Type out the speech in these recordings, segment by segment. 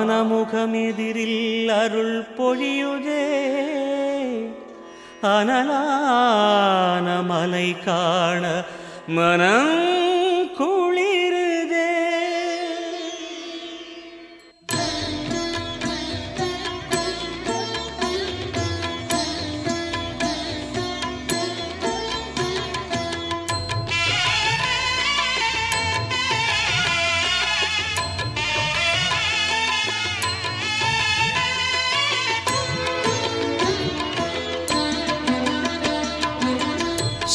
ഐന്ദാനമുഖമെതിരിൽ അരുൾ പൊഴിയുതേ അനലാന മലൈ കാണ മനം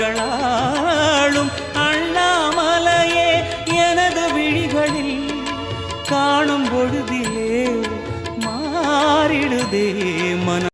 கண்களாலும் அண்ணாமலையே எனது விழிகளில் காணும் பொழுதிலே மாறிடுதே மன